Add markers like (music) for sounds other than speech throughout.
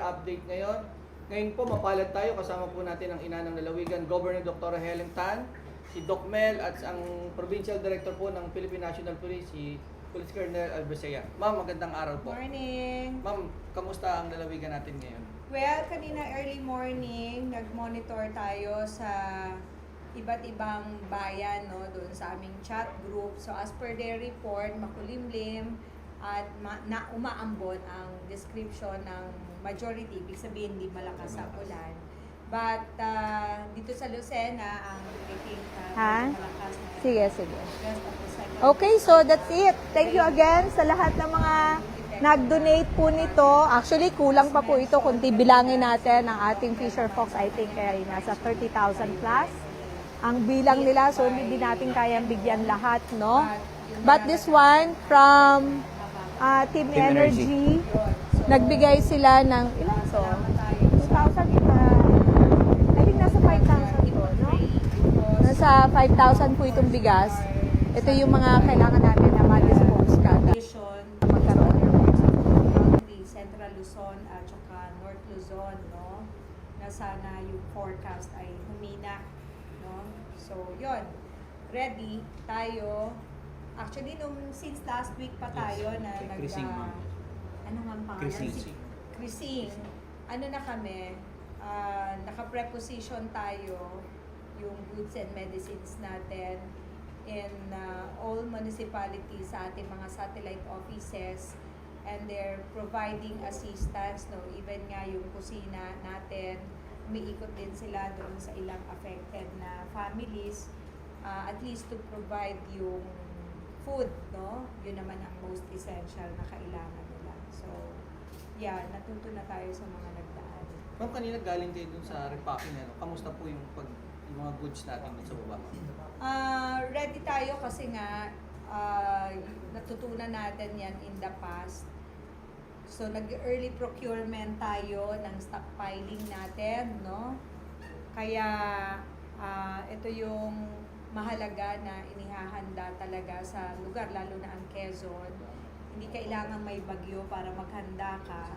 weather update ngayon. Ngayon po, mapalad tayo. Kasama po natin ang ina ng lalawigan, Governor Dr. Helen Tan, si Doc Mel, at ang Provincial Director po ng Philippine National Police, si Police Colonel Albacea. Ma'am, magandang araw po. Morning! Ma'am, kamusta ang lalawigan natin ngayon? Well, kanina early morning, nag-monitor tayo sa iba't ibang bayan no doon sa aming chat group. So as per their report, makulimlim at ma- na umaambon ang description ng majority, ibig sabihin hindi malakas ang ulan. But uh, dito sa Lucena, ang I think uh, Ha? malakas na Sige, sige. second. Okay, so that's it. Thank you again sa lahat ng mga nag-donate po nito. Actually, kulang pa po ito kung tibilangin natin ang ating Fisher Fox. I think ay nasa 30,000 plus ang bilang nila. So, hindi natin kayang bigyan lahat, no? But this one from uh, Team, Team Energy, nagbigay sila ng, ilan to? 2,000, uh, I think nasa 5,000 to, no? Nasa 5,000 po itong bigas. Ito yung mga kailangan natin na ma-dispose Vision, magkaroon. the Central Luzon at saka North Luzon, no? Na sana yung forecast ay humina, no? So, yon Ready tayo. Actually, nung since last week pa tayo na Kay nag... Chrising, ah, ma'am. ano nga ang pangalan? Chrising. Si Chrising. Ano na kami, ah, naka-preposition tayo yung goods and medicines natin in uh, all municipalities sa ating mga satellite offices and they're providing assistance no even nga yung kusina natin umiikot din sila doon sa ilang affected na families uh, at least to provide yung food no yun naman ang most essential na kailangan nila so yeah natuto na tayo sa mga nagdaan Ma'am, kanina galing kayo dun sa repacking. Ano? Kamusta po yung, pag, yung mga goods natin dun sa baba? Ah, ready tayo kasi nga ah, natutunan natin yan in the past. So nag-early procurement tayo ng stockpiling natin, no? Kaya ah, ito yung mahalaga na inihahanda talaga sa lugar, lalo na ang Quezon. Hindi kailangan may bagyo para maghanda ka.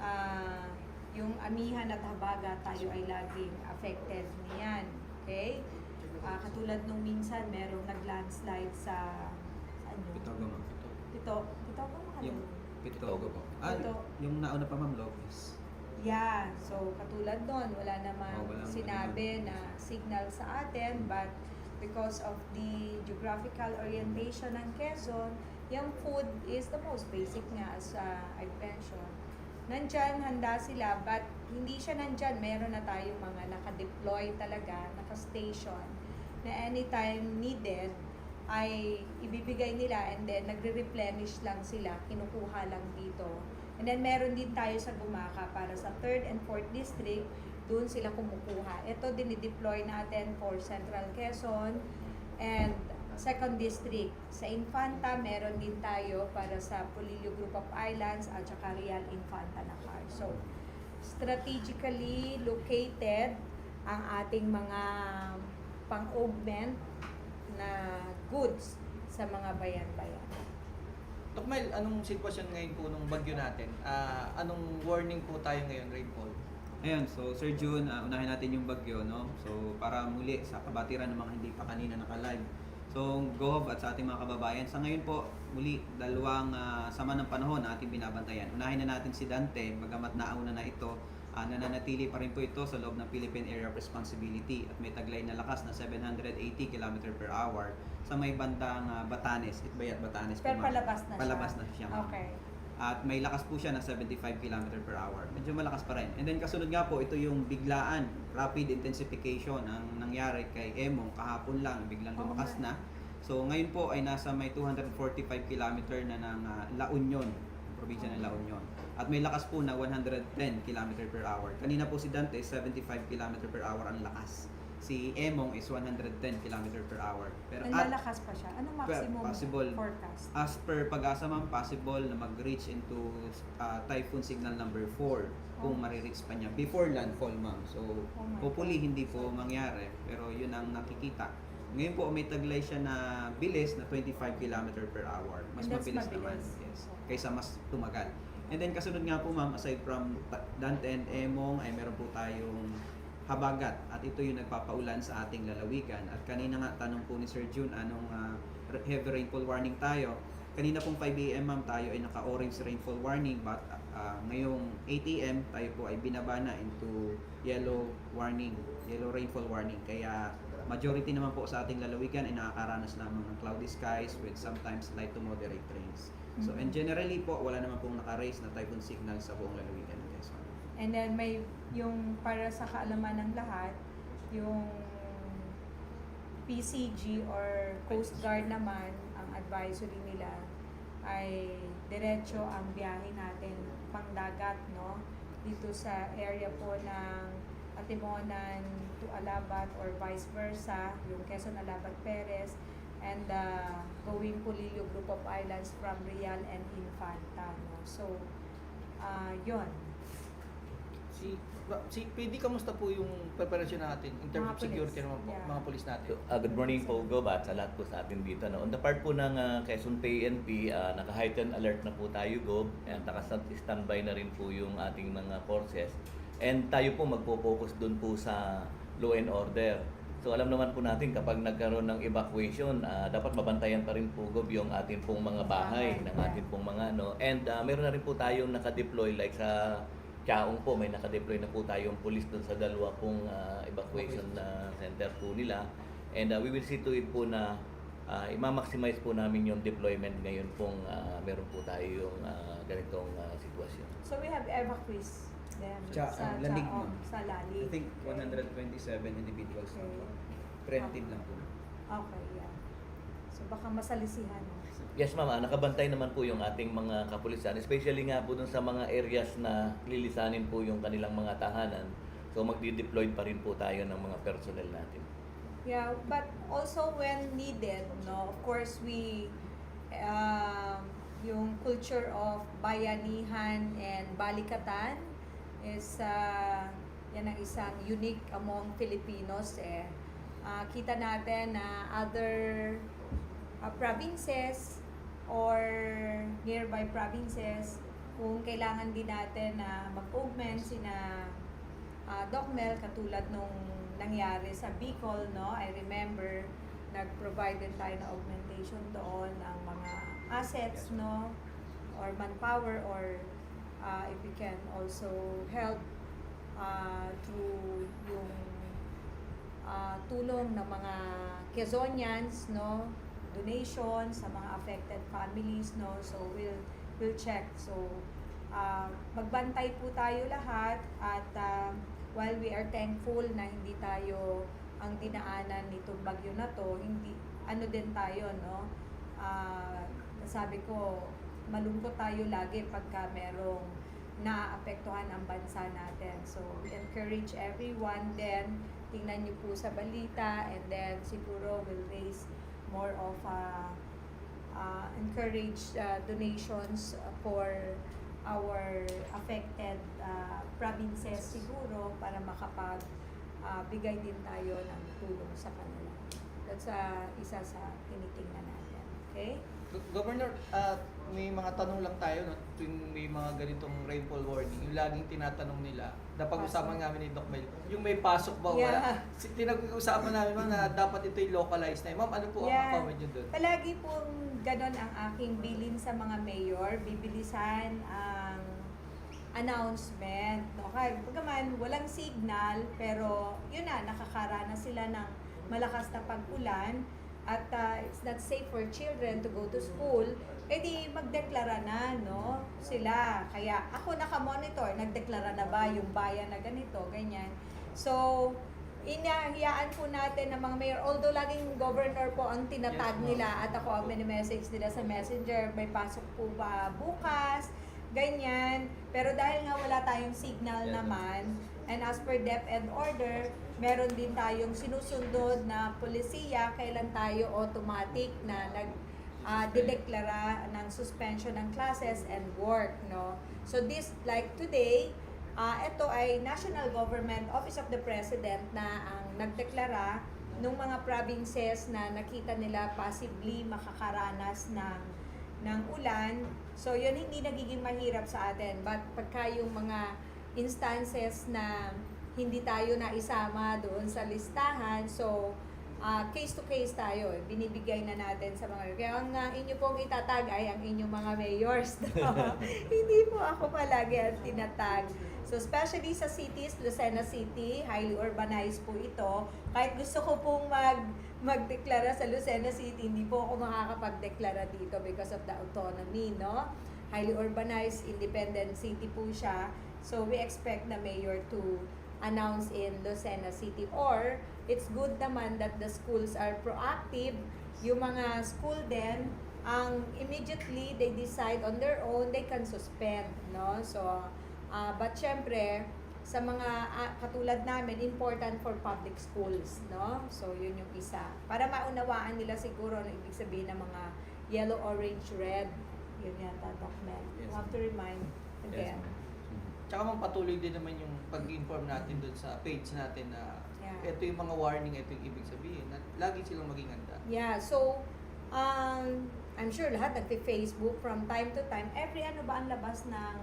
Ah, yung amihan at habaga tayo ay laging affected niyan. Okay? Ah, katulad nung minsan, merong nag-landslide sa, sa ano? Pitoga, ma'am. Pito. Pito. Pito ba Yung? Pitoga po. Ah, Pito. yung nauna pa, ma'am, Lopez. Yeah, so katulad nun, wala namang Oh, sinabi na signal sa atin, but because of the geographical orientation ng Quezon, yung food is the most basic nga as uh, I've mentioned. Nandyan, handa sila, but hindi siya nandyan. Meron na tayong mga naka-deploy talaga, naka-station, na anytime needed, ay ibibigay nila and then nagre-replenish lang sila, kinukuha lang dito. And then meron din tayo sa Gumaka para sa 3rd and 4th district, doon sila kumukuha. Ito dinideploy natin for Central Quezon and 2nd district. Sa Infanta, meron din tayo para sa Polillo Group of Islands at saka Real Infanta Nakar. So, strategically located ang ating mga pang-augment na goods sa mga bayan-bayan. Doc Mel, anong sitwasyon ngayon po nung bagyo natin? Ah, anong warning po tayo ngayon, rainfall? Ayan, so Sir June, ah, unahin natin yung bagyo, no? So, para muli sa kabatiran ng mga hindi pa kanina naka-live. So, Gov at sa ating mga kababayan, sa ngayon po, muli, dalawang ah, sama ng panahon na ating binabantayan. Unahin na natin si Dante, bagamat nauna na ito, ah, nananatili pa rin po ito sa loob ng Philippine Area of Responsibility at may taglay na lakas na 780 km per hour sa may bandang ah, Batanes, Itbayat, Batanes. Pero palabas na siya. Palabas na siya. Okay. At may lakas po siya na 75 km per hour. Medyo malakas pa rin. And then kasunod nga po, ito yung biglaan, rapid intensification ang nangyari kay Emong kahapon lang, biglang lumakas na. So ngayon po ay nasa may 245 km na ng ah, La Union, probinsya ng La Union. At may lakas po na 110 km per hour. Kanina po si Dante, 75 km per hour ang lakas. Si Emong is 110 km per hour. Pero at- Nalalakas pa siya. Anong maximum possible. forecast? As per pag-asa ma'am, possible na mag-reach into uh, typhoon signal number 4 kung Oh. marireach pa niya before landfall ma'am. So, Oh hopefully God. hindi po mangyari, pero yun ang nakikita. Ngayon po may taglay siya na bilis na 25 km per hour. Mas that's mabilis naman. mabilis. Yes. Kaysa mas tumagal. And then kasunod nga po ma'am, aside from Dante and Emong, ay meron po tayong Habagat at ito yung nagpapaulan sa ating lalawigan. At kanina nga tanong po ni Sir June anong re- heavy rainfall warning tayo. Kanina pong 5 a.m. ma'am tayo ay naka-orange rainfall warning but ah, ngayong 8 a.m. tayo po ay binaba na into yellow warning, yellow rainfall warning. Kaya majority naman po sa ating lalawigan ay nakakaranas lamang ng cloudy skies with sometimes light to moderate rains. So and generally po wala naman pong naka-raise na typhoon signal sa buong lalawigan. And then may yung para sa kaalaman ng lahat, yung PCG or Coast Guard naman, ang advisory nila ay diretso ang biyahe natin pang dagat, no? Dito sa area po ng Atimonan to Alabat or vice versa, yung Quezon Alabat Perez, and uh, going Pulilio Group of Islands from Real and Infanta, no? So, uh, yun. Si, si PD, kamusta po yung preparasyon natin in terms Mga of security police. naman po, Yeah. mga polis natin? Uh, good morning po, Gob, at sa lahat po sa atin dito. No? On the part po ng uh, Quezon PNP, uh, naka-heightened alert na po tayo, Gob, at naka-standby na rin po yung ating mga forces. And tayo po magpo-focus dun po sa law and order. So alam naman po natin kapag nagkaroon ng evacuation, ah, dapat mabantayan pa rin po Gob yung ating pong mga bahay, Bahay, ng yeah. ating pong mga ano. And ah, meron na rin po tayong naka-deploy like sa Chaong po, may naka-deploy na po tayong police doon sa dalawa pong ah, evacuation na center po nila. And ah, we will see to it po na uh, i-maximize po namin yung deployment ngayon pong ah, meron po tayong ah, ganitong ah, sitwasyon. So we have evacuees then Sa, sa, uh, Lalig, Chaong, ma'am. sa Lalig. I think Okay. 127 individuals lang po. Okay. Preventive lang po. Okay, yeah. So baka masalisihan. Yes ma'am, Ah, nakabantay naman po yung ating mga kapulisan, especially nga po dun sa mga areas na lilisanin po yung kanilang mga tahanan. So magdi-deploy pa rin po tayo ng mga personnel natin. Yeah, but also when needed, no, of course we um, yung culture of bayanihan and balikatan is uh, yan ang isang unique among Filipinos eh. Ah, kita natin na other uh, provinces or nearby provinces kung kailangan din natin na mag-augment sina uh, DocMel katulad nung nangyari sa Bicol, no? I remember nag-provide din tayo ng augmentation doon ng mga assets, no? Or manpower or uh, if we can also help uh, through yung uh, tulong ng mga Quezonians, no? Donation sa mga affected families, no? So we'll we'll check. So uh, magbantay po tayo lahat at uh, while we are thankful na hindi tayo ang dinaanan nitong bagyo na to, hindi ano din tayo, no? Ah, sabi ko, malungkot tayo lagi pagka merong naapektuhan ang bansa natin. So, encourage everyone then, tingnan niyo po sa balita and then siguro will raise more of uh, uh, encourage uh, donations for our affected uh, provinces siguro para makapag uh, bigay din tayo ng tulong sa kanila. That's uh, isa sa tinitingnan natin. Okay? Go- Governor, ah, may mga tanong lang tayo no, tuwing may mga ganitong rainfall warning. Yung laging tinatanong nila, napag-usapan namin ni Doc Mel, yung may pasok ba o wala? Yeah. Si- Tinag-usapan namin ma'am na dapat ito'y localized na. Ma'am, ano po ang Yeah. comment nyo doon? Palagi pong ganon ang aking bilin sa mga mayor, bibilisan ang announcement. No? Kahit pagkaman, walang signal, pero yun na, nakakaranas sila ng malakas na pag-ulan at uh, it's not safe for children to go to school, eh di magdeklara na, no? Sila. Kaya ako nakamonitor, nagdeklara na ba yung bayan na ganito, ganyan. So, inahiyaan po natin ng mga mayor, although laging governor po ang tinatag nila at ako ang mini-message nila sa messenger, may pasok po ba bukas, ganyan. Pero dahil nga wala tayong signal naman, and as per DepEd order, meron din tayong sinusundod na polisiya, kailan tayo automatic na nag ah, dideklara ng suspension ng classes and work, no? So this, like today, ah ito ay National Government Office of the President na ang nagdeklara nung mga provinces na nakita nila possibly makakaranas ng ng ulan So, yun hindi nagiging mahirap sa atin. But pagka yung mga instances na hindi tayo na isama doon sa listahan, so, ah, case to case tayo, eh. binibigay na natin sa mga kaya ang ah, inyo pong itatag ay ang inyong mga mayors (laughs) (laughs) hindi po ako palagi ang tinatag. So especially sa cities Lucena City highly urbanized po ito. Kahit gusto ko pong mag magdeklara sa Lucena City hindi po ako makakapagdeklara dito because of the autonomy no? Highly urbanized independent city po siya. So we expect the mayor to announce in Lucena City. Or it's good naman that the schools are proactive. Yung mga school din ang immediately they decide on their own they can suspend no? So uh, but syempre sa mga ah, katulad namin important for public schools no? So yun yung isa. Para maunawaan nila siguro ang ibig sabihin ng mga yellow orange red yun yata Doc Mel Yes, you have to remind again. Tsaka ma'am, patuloy din naman yung pag-inform natin doon sa page natin na Yeah. ito yung mga warning, ito yung ibig sabihin. At lagi silang maging handa. Yeah, so, um, I'm sure lahat nagpi-Facebook from time to time. Every ano ba ang labas ng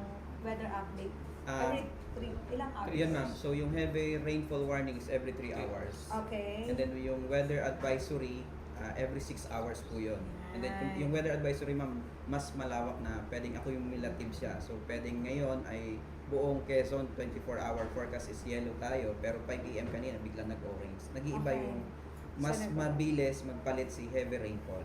weather update? Ah, every three, ilang hours? Yan ma'am. So yung heavy rainfall warning is every 3 hours. Okay. And then yung weather advisory, uh, every 6 hours po yun. And then kung yung weather advisory ma'am, mas malawak na pwedeng ako yung milative siya. So pwedeng ngayon ay buong Quezon 24 hour forecast is yellow tayo pero 5 AM kanina biglang nag-orange. Nag-iiba Okay. yung mas So, mabilis magpalit si heavy rainfall.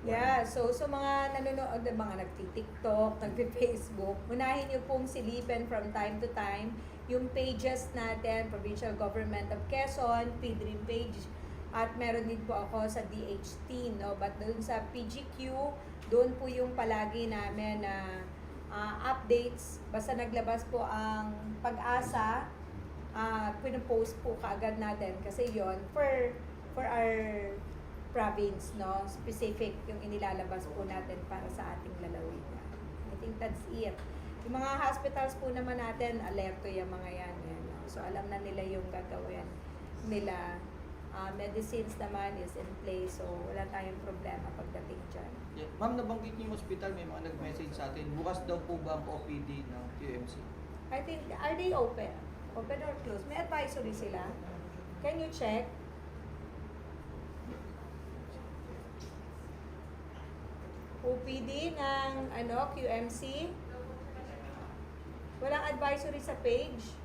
Yeah, so sa mga nanonood, mga nagti-TikTok, (laughs) nagpi-Facebook, unahin niyo pong silipin from time to time yung pages natin, Provincial Government of Quezon, PDRIM page, at meron din po ako sa DHT, no? But doon sa PGQ, doon po yung palagi namin na ah, updates. Basta naglabas po ang pag-asa, ah pinopost po kaagad natin kasi yon for for our province, no? Specific yung inilalabas po natin para sa ating lalawigan. I think that's it. Yung mga hospitals po naman natin, alerto yung mga yan. yan no? So, alam na nila yung gagawin nila. Ah, medicines naman is in place, so wala tayong problema pagdating dyan. Yeah. Ma'am, nabanggit niyo yung hospital, may mga nag-message sa atin. Bukas daw po ba ang OPD ng QMC? I think, are they open? Open or closed? May advisory sila? Can you check? OPD ng ano, QMC? Walang advisory sa page.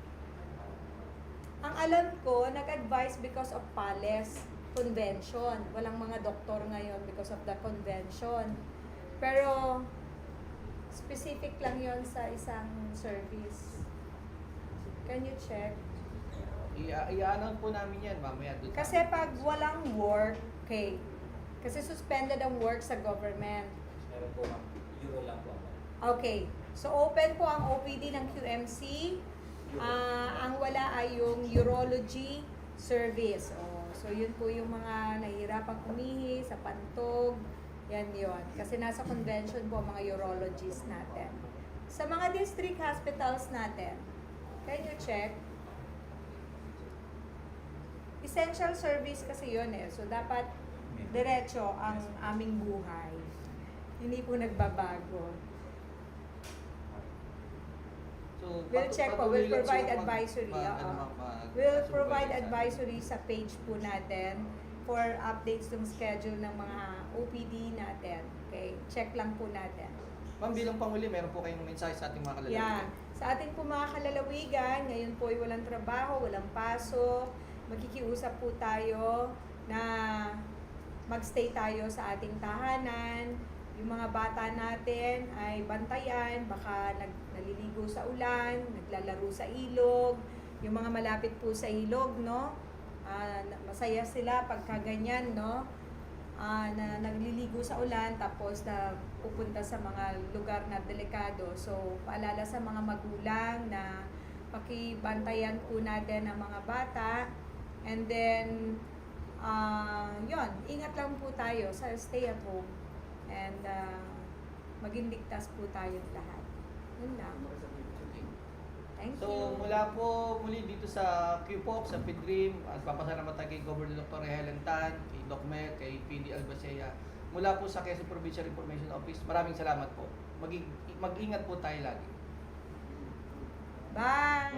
Alam ko, nag-advise because of PALES convention. Walang mga doktor ngayon because of the convention. Pero, specific lang yon sa isang service. Can you check? I- i-announce po namin yan mamaya doon. Kasi pag walang work, okay, kasi suspended ang work sa government. Meron po ma'am, euro lang po. Okay, so open po ang OPD ng QMC. Ah, ang wala ay yung urology service. Oh, so yun po yung mga nahihirapang umihi sa pantog. Yan yon. Kasi nasa convention po mga urologists natin. Sa mga district hospitals natin, can you check? Essential service kasi yun eh. So dapat diretso ang aming buhay. Hindi po nagbabago. So, We'll check po. We'll provide advisory, mag- oo. ano, We'll provide advisory sa page po natin for updates ng schedule ng mga OPD natin. Okay? Check lang po natin. Ma'am, bilang panguli, meron po kayong mensahe sa ating mga kalalawigan. Yeah. Sa ating po mga kalalawigan, ngayon po ay walang trabaho, walang pasok. Magkikiusap po tayo na magstay tayo sa ating tahanan. Yung mga bata natin ay bantayan, baka nag, naliligo sa ulan, naglalaro sa ilog. Yung mga malapit po sa ilog, no? Na- masaya sila pagka ganyan, no? ah, na nagliligo sa ulan tapos na pupunta sa mga lugar na delikado. So, paalala sa mga magulang na pakibantayan po natin ang mga bata. And then, ah yon ingat lang po tayo sa stay at home. And ah, maging ligtas po tayong lahat. Yun lang. Thank So, you. mula po muli dito sa QPOP, sa PDRIM, at papasalamat tayo kay Governor Dr. Helen Tan, kay Doc Mel, kay PD Albacea, mula po sa Quezon Provincial Information Office, maraming salamat po. Maging mag-ingat po tayo lagi. Bye!